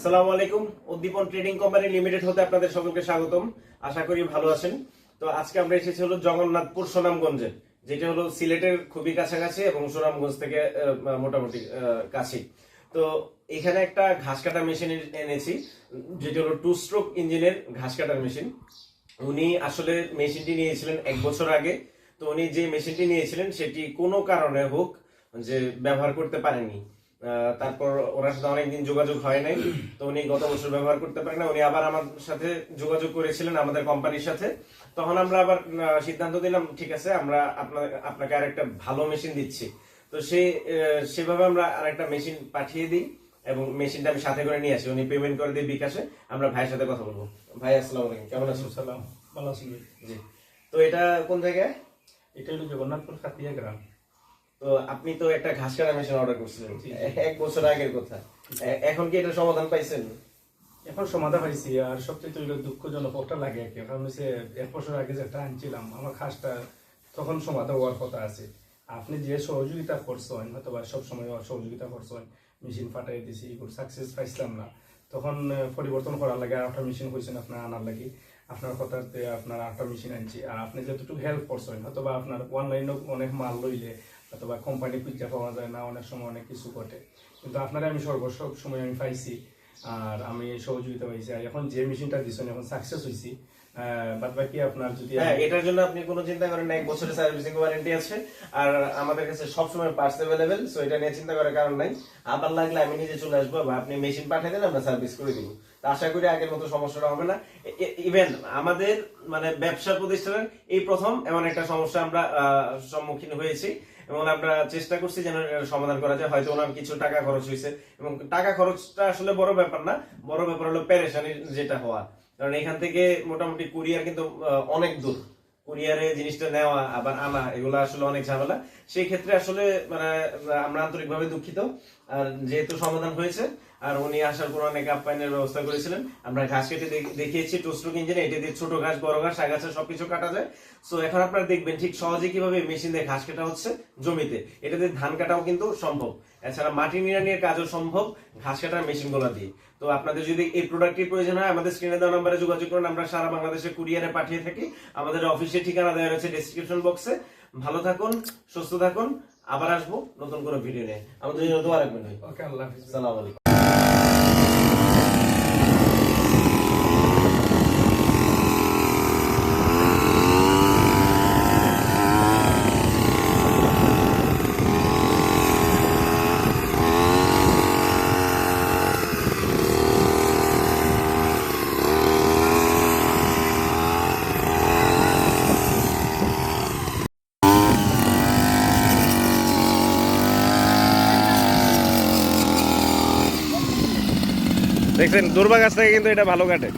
আসসালামু আলাইকুম, উদ্দীপন trading company limited হতে আপনাদের সকলকে স্বাগতম। আশা করি ভালো আছেন। তো আজকে আমরা এসেছি হলো জগন্নাথপুর সুনামগঞ্জে, যেটা হলো সিলেটের খুবই কাছাকাছি এবং সুনামগঞ্জ থেকে মোটামুটি কাছে। তো এখানে একটা ঘাস কাটা মেশিন এনেছি, যেটা হলো টু স্ট্রোক ইঞ্জিনের ঘাস কাটার মেশিন। উনি আসলে মেশিনটি নিয়েছিলেন এক বছর আগে। তো উনি যে মেশিনটি নিয়েছিলেন, সেটি কোনো কারণে হোক যে ব্যবহার করতে পারেনি তারপর ওনার সাথে অনেকদিন যোগাযোগ হয় নাই। তো উনি গত বছর ব্যবহার করতে পারেন না। উনি আবার আমার সাথে যোগাযোগ করেছিলেন আমাদের কোম্পানির সাথে। তখন আমরা আবার সিদ্ধান্ত দিলাম ঠিক আছে আমরা আপনাকে আরেকটা ভালো মেশিন দিচ্ছি। তো সেই সেভাবে আমরা আরেকটা মেশিন পাঠিয়ে দিই এবং মেশিনটা আমি সাথে করে নিয়ে আসি। উনি পেমেন্ট করে দিই বিকাশে। আমরা ভাইয়ের সাথে কথা বলব। ভাই আসসালামু আলাইকুম। কেমন আছেন? সালাম ভালো আছি জি। তো এটা কোন জায়গায়? এটা হলো জগন্নাথপুর খাতিয়া গ্রাম। তো আপনি তো একটা ঘাস কাটা মেশিন অর্ডার করছিলেন। এক বছর আগের কথা। এখন কি এটা সমাধান পাইছেন? এখন সমাধান পাইছি আর সবচেয়ে হইল দুঃখজনক ওটা লাগে আর কি। কারণ হচ্ছে এক বছর আগে যেটা আনছিলাম আমার খাসটা তখন সমাধান হওয়ার কথা আছে। আপনি যে সহযোগিতা করছেন হয়তো বা সবসময় সহযোগিতা করছেন মেশিন ফাটাই দিছি সাকসেস পাইছিলাম না। তখন পরিবর্তন করার লাগে আর একটা মেশিন কইছেন আপনার আনার লাগে। আপনার কথাতে আপনার আটটা মেশিন আনছি। আর আপনি যতটুকু হেল্প করছেন হয়তো বা আপনার অনলাইনে অনেক মাল লইলে অথবা কোম্পানি খুঁজে পাওয়া যায় না অনেক সময় অনেক কিছু ঘটে। কিন্তু আপনারা আমি সর্ব সব সময় আমি পাইছি আর আমি সহযোগিতা পাইছি। আর এখন যে মেশিনটা দিচ্ছেন এখন সাকসেস হয়েছি বাদ বাকি আপনার যদি হ্যাঁ এটার জন্য আপনি কোনো চিন্তা করেন না এক বছরের সার্ভিসিং ওয়ারেন্টি আছে। আর আমাদের কাছে সবসময় পার্টস অ্যাভেলেবেল সো এটা নিয়ে চিন্তা করার কারণ নাই। আবার লাগলে আমি নিজে চলে আসব বা আপনি মেশিন পাঠিয়ে দেন আমরা সার্ভিস করে দিব। আশা করি আগের মতো সমস্যাটা হবে না। ইভেন আমাদের মানে ব্যবসা প্রতিষ্ঠানের এই প্রথম এমন একটা সমস্যা আমরা সম্মুখীন হয়েছি। এবং আমরা চেষ্টা করছি যেন সমাধান করা যায়। হয়তো ওনার কিছু টাকা খরচ হয়েছে। এবং টাকা খরচটা আসলে বড় ব্যাপার না। বড় ব্যাপার হলো প্যারেশানি যেটা হওয়া। কারণ এখান থেকে মোটামুটি কুরিয়ার কিন্তু অনেক দূর। কুরিয়ারে জিনিসটা নেওয়া, আবার আনা, এগুলো আসলে অনেক ঝামেলা। সেই ক্ষেত্রে আসলে মানে আমরা আন্তরিকভাবে দুঃখিত। আর যেহেতু সমাধান হয়েছে আর উনি আসার পর অনেক আপ্যায়নের ব্যবস্থা করেছিলেন। আমরা ঘাস কেটে দেখিয়েছি টুস্ট্রোক ইঞ্জিনে এটা দিয়ে ছোট ঘাস বড় ঘাস আগাছা সবকিছু কাটা যায়। সো এখন আপনারা দেখবেন ঠিক সহজে কীভাবে মেশিন দিয়ে ঘাস কাটা হচ্ছে জমিতে। এটা দিয়ে ধান কাটাও কিন্তু সম্ভব। এছাড়া মাটি নিড়ানির কাজও সম্ভব ঘাস কাটার মেশিনগুলো দিয়ে। তো আপনাদের যদি এই প্রোডাক্টের প্রয়োজন হয় আমাদের স্ক্রিনে দেওয়া নাম্বারে যোগাযোগ করুন। আমরা সারা বাংলাদেশে কুরিয়ারে পাঠিয়ে থাকি। আমাদের অফিসের ঠিকানা দেওয়া রয়েছে ডেসক্রিপশন বক্সে ভালো থাকুন সুস্থ থাকুন। আবার আসব নতুন কোনো ভিডিও নিয়ে। আমাদের জন্য দোয়া রাখবেন ওকে আল্লাহ হাফিজ। সালাম আলাইকুম। দেখছেন দুর্বা গাছ থেকে কিন্তু এটা ভালো কাটে।